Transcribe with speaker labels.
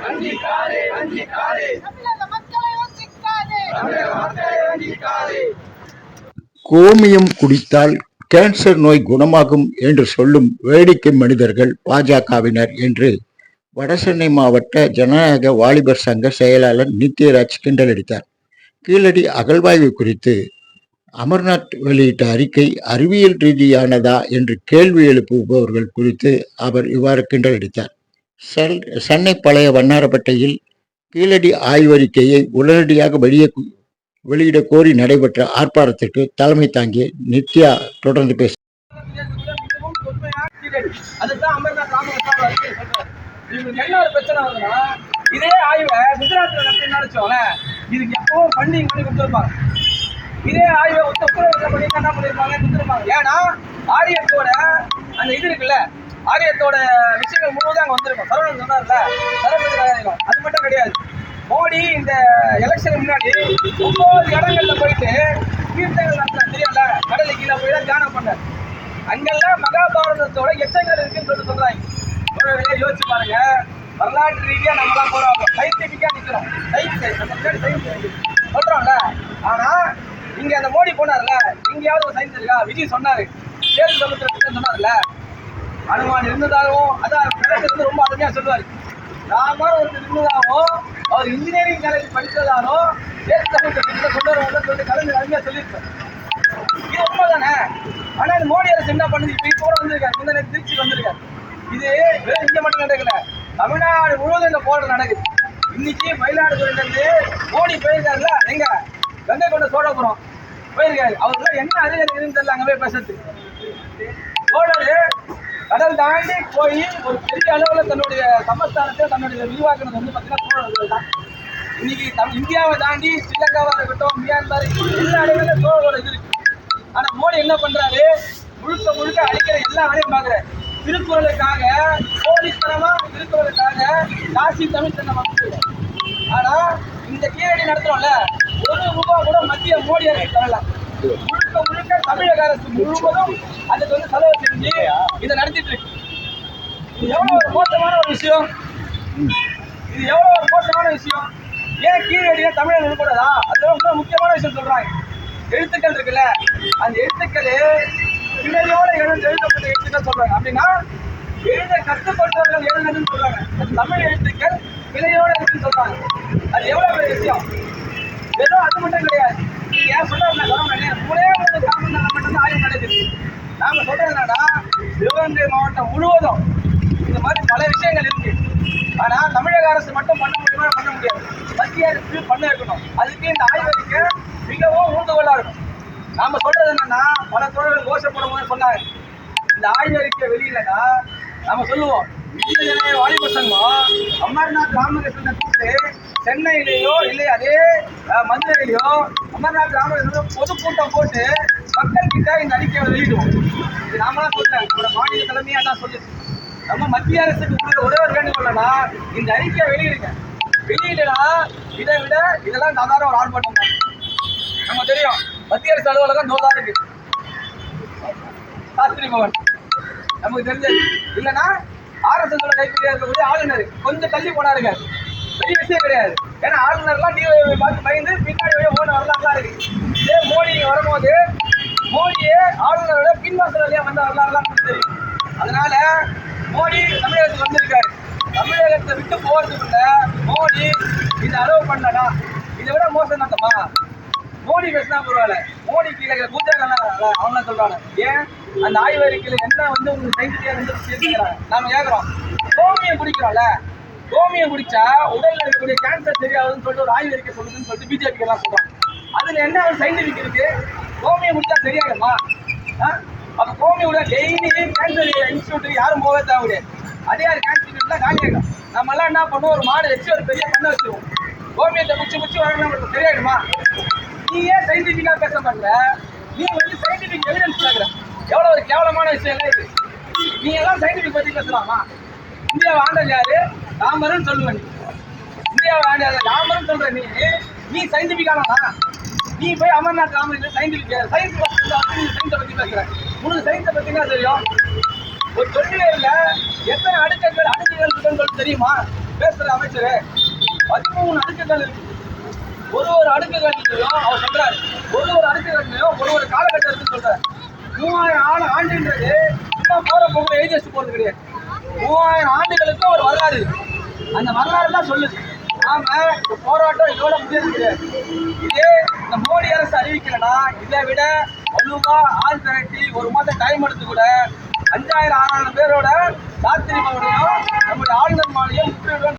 Speaker 1: வஞ்சிக்காதே, வஞ்சிக்காதே.
Speaker 2: கோமியம் குடித்தால் கேன்சர் நோய் குணமாகும் என்று சொல்லும் வேடிக்கை மனிதர்கள் பாஜகவினர் என்று வடசென்னை மாவட்ட ஜனநாயக வாலிபர் சங்க செயலாளர் நித்யராஜ் கிண்டலடித்தார். கீழடி அகழ்வாய்வு குறித்து அமர்நாத் வெளியிட்ட அறிக்கை அறிவியல் ரீதியானதா என்று கேள்வி எழுப்புபவர்கள் குறித்து அவர் இவ்வாறு கிண்டலடித்தார் செல் சென்னை பழைய வண்ணாரப்பட்டையில் கீழடி ஆய்வறிக்கையை உடனடியாக வெளியே வெளியிட கோரி நடைபெற்ற ஆர்ப்பாட்டத்திற்கு தலைமை தாங்கிய நித்யா தொடர்ந்து பேச
Speaker 3: இதே ஆய்வை குஜராத்ல நடத்தினாலும் இதுக்கு எப்பவும் ஃபண்டிங் பண்ணி கொடுத்துருப்பாங்க. இதே ஆய்வை உத்தரப்பிரதேச பண்ணி என்ன பண்ணிருப்பாங்க? கொடுத்துருப்பாங்க. ஏன்னா ஆரியத்தோட அந்த இது இருக்குல்ல ஆரியத்தோட விஷயங்கள் முழுவதும் அங்க வந்திருக்கும். சரவணன் சொன்னார்ல சரவணன் அது மட்டும் கிடையாது. மோடி இந்த எலெக்ஷன் முன்னாடி ஒன்பது இடங்கள்ல போயிட்டு தீர்த்தங்கள் நடத்தினார். தெரியல கடலை கீழே போய் தான் தியானம் பண்ணார். அங்கெல்லாம் மகாபாரதத்தோட எச்சங்கள் இருக்குன்னு சொல்லி சொல்றாங்க. யோசிச்சு பாருங்க. வரலாற்று ரீதியா நம்மளாம் போறோம் சயின்டிபிக்கா நிக்கிறோம். சயின்ஸ் நம்ம சயின்ஸ் சொல்றோம்ல. ஆனா இங்க அந்த மோடி போனார்ல இங்கேயாவது ஒரு சயின்ஸ் இருக்கா விஜய் சொன்னாரு. சேது சமுத்திரத்தை சொன்னார்ல அனுமான் இருந்ததாகவும் அதான் வந்து ரொம்ப அருமையா சொல்லுவாரு. ராமர் ஒரு இருந்ததாகவும் அவர் இன்ஜினியரிங் காலேஜ் படித்ததாலும் சேது சமுத்திரத்தை கொண்டு வருவாங்க சொல்லிட்டு கலைஞர் அருமையா சொல்லியிருப்பார். இது உண்மைதானே? ஆனா இந்த மோடி அரசு என்ன பண்ணுது? இப்ப இப்போ கூட வந்திருக்காரு. முந்தின திருச்சி வந்திருக்காரு. இது வெறும் இங்க மட்டும் நடக்கல. தமிழ்நாடு முழுவதும் இந்த போராட்டம் நடக்குது. இன்னைக்கு மயிலாடுதுறையில இருந்து மோடி போயிருக்காருல எங்க? கங்கை கொண்ட சோழபுரம். போயிருக்காரு. அவருக்குலாம் என்ன அதிகாரி தெரியல அங்கே போய் பேசுறது சோழர் கடல் தாண்டி போய் ஒரு பெரிய அளவில் தன்னுடைய சமஸ்தானத்தை தன்னுடைய விரிவாக்கினது வந்து பார்த்தீங்கன்னா சோழர்கள் தான். இன்னைக்கு தம் இந்தியாவை தாண்டி ஸ்ரீலங்காவாக இருக்கட்டும் மியான்மர் எல்லா இடங்களிலும் சோழரோட இது இருக்கு. ஆனால் மோடி என்ன பண்ணுறாரு முழுக்க முழுக்க அழிக்கிற எல்லா வேலையும் பாக்குறாரு திருக்குறளுக்காக போலித்தனமா திருக்குறளுக்காக காசி தமிழ் தன்னை மக்கள் ஆனா இந்த கீழடி நடத்துறோம்ல ஒரு ரூபாய் கூட மத்திய மோடி அரசு தரல. முழுக்க முழுக்க தமிழக அரசு முழுவதும் அதுக்கு வந்து செலவு செஞ்சு இதை நடத்திட்டு இருக்கு. இது எவ்வளவு ஒரு மோசமான ஒரு விஷயம்? இது எவ்வளவு ஒரு மோசமான விஷயம்? ஏன் கீழடியா தமிழக இருக்கக்கூடாதா அதுல ரொம்ப முக்கியமான விஷயம் சொல்றாங்க. எழுத்துக்கள் இருக்குல்ல அந்த எழுத்துக்கள் பின்னணியோட எழுந்து எழுதப்பட்ட எழுத்துக்கள் சொல்றாங்க. அப்படின்னா எழுத கட்டுப்பட்டவர்கள் எழுதுன்னு சொல்றாங்க. தமிழ் எழுத்துக்கள் பிழையோட இருக்குன்னு சொல்றாங்க. அது எவ்வளவு பெரிய விஷயம்? வெறும் அது மட்டும் கிடையாது. நீங்க ஏன் சொல்றது நான் சொல்ல மாட்டேன். மட்டும் தான் ஆய்வு நடக்குது நாம சொல்றது என்னன்னா சிவகங்கை மாவட்டம் முழுவதும் இந்த மாதிரி பல விஷயங்கள் இருக்கு. ஆனா தமிழக அரசு மட்டும் பண்ண முடியுமா? பண்ண முடியாது. மத்திய அரசு பண்ண இருக்கணும். அதுக்கு இந்த ஆய்வறிக்கை மிகவும் ஊண்டுகோலா இருக்கும் நாம சொல்றது என்னன்னா பல தோழர்கள் கோஷம் போது சொன்னாங்க. இந்த ஆய்வறிக்கை வெளியிலன்னா நாம சொல்லுவோம். இந்திய ஜனநாயக வாலிபர் சங்கம் அமர்நாத் ராமகிருஷ்ணனை கூப்பிட்டு சென்னையிலேயோ இல்லை அதே அஹ், மதுரையிலையோ அமர்நாத் ராமகிருஷ்ணன் பொதுக்கூட்டம் போட்டு மக்கள் கிட்ட இந்த அறிக்கையை வெளியிடுவோம். இது நாமலாம் சொல்லல நம்மளோட மாநில தலைமையா தான் சொல்லுது. நம்ம மத்திய அரசுக்கு கொடுக்குற ஒரே ஒரு வேண்டுகோள்னா இந்த அறிக்கையை வெளியிடுங்க. வெளியிடனா இதை விட இதெல்லாம் சாதாரண ஒரு ஆர்ப்பாட்டம் தான். நம்ம தெரியும். மத்திய அரசு அலுவலகம் நோதா இருக்கு. சாஸ்திரி பவன். நமக்கு தெரிஞ்சது. இல்லைன்னா ஆர்எஸ்எஸ் கைப்பிடியா இருக்கக்கூடிய ஆளுநர் கொஞ்சம் தள்ளி போனாருங்க. பெரிய விஷயம் கிடையாது. ஏன்னா ஆளுநர்லாம் டிஓ பார்த்து பயந்து பின்னாடி வழியா ஓன வரலாறுலாம் இருக்கு. இதே மோடி வரும்போது மோடியே ஆளுநரோட பின்வாசல் வழியாக வந்த வரலாறுலாம் தெரியும். அதனால மோடி தமிழகத்துக்கு வந்திருக்காரு. தமிழகத்தை விட்டு போகிறதுக்குள்ள மோடி இதை அலோவ் பண்ணனா இதை விட மோசம் நடத்தமா மோடி பேசினா பரவாயில்ல. மோடி கீழே பூஜாக்கெல்லாம் அவன சொல்றாங்க. ஏன்? அந்த ஆய்வறிக்கையில் என்ன வந்து உங்களுக்கு சயின்டிஃபிக்கா வந்து நாம கேட்குறோம் கோமியை குடிக்கிறோம்ல கோமியம் குடிச்சா உடல்ல இருக்கக்கூடிய கேன்சர் சரியாகுதுன்னு சொல்லிட்டு ஒரு ஆய்வு அறிக்கை சொல்லுதுன்னு சொல்லிட்டு பிஜேபி எல்லாம் சொல்றாங்க. அதுல என்ன ஒரு சயின்டிபிக் இருக்கு? கோமியம் குடிச்சா சரியாகுமா? ஆ? அப்ப கோமியோட டெய்லி கேன்சர் இன்ஸ்டியூட் யாரும் போக தேவையில்லை. அதே யார் கேன்சர் இன்ஸ்டியூட்ல காலியாகும் நம்ம எல்லாம் என்ன பண்ணுவோம்? ஒரு மாடு வச்சு ஒரு பெரிய பண்ண வச்சிருவோம். கோமியத்தை குச்சி குச்சி வரணும் நம்மளுக்கு சரியாயிடுமா? நீ ஏன் சயின்டிபிக்கா பேச மாட்டல நீ வந்து சயின்டிபிக் எவிடன்ஸ் கேட்குற எவ்வளவு ஒரு கேவலமான விஷயம் எல்லாம் இது. நீ எல்லாம் சயின்டிபிக் பத்தி பேசலாமா? இந்தியாவை ஆண்டல் யாரு? ராமர்னு சொல்லுவேன் நீ. இந்தியாவை ஆண்டது ராமர்னு சொல்ற நீ. நீ சயின்டிபிக்கானா நீ போய் அமர்நாத் ராமர் சயின்டிபிக் சயின்ஸ் நீ சயின்ஸை பத்தி பேசுற. உனக்கு சயின்ஸை பத்தி என்ன தெரியும்? ஒரு தொழில எத்தனை அடுக்கங்கள் அடுக்குகள் இருக்குன்னு சொல்லி தெரியுமா? பேசுற அமைச்சர். பதிமூணு அடுக்குகள் இருக்கு. ஒரு ஒரு அடுக்குகள்லையும் அவர் சொல்றாரு. ஒரு ஒரு அடுக்குகள்லையும் ஒரு ஒரு காலகட்டம் இருக்குன்னு சொல்றாரு மூவாயிரம் ஆண்டு ஆண்டுன்றது சும்மா போற போகிற எழுதி போறது கிடையாது. மூவாயிரம் ஆண்டுகளுக்கு ஒரு வரலாறு. அந்த வரலாறு தான் சொல்லுது. நாம இந்த போராட்டம் இதோட முடியாது கிடையாது இதே இந்த மோடி அரசு அறிவிக்கலன்னா இதை விட வலுவா ஆள் திரட்டி ஒரு மாதம் டைம் எடுத்து கூட அஞ்சாயிரம் ஆறாயிரம் பேரோட ராத்திரி மறுபடியும் நம்முடைய ஆளுநர் மாளிகை முற்றுகையிடுவோம்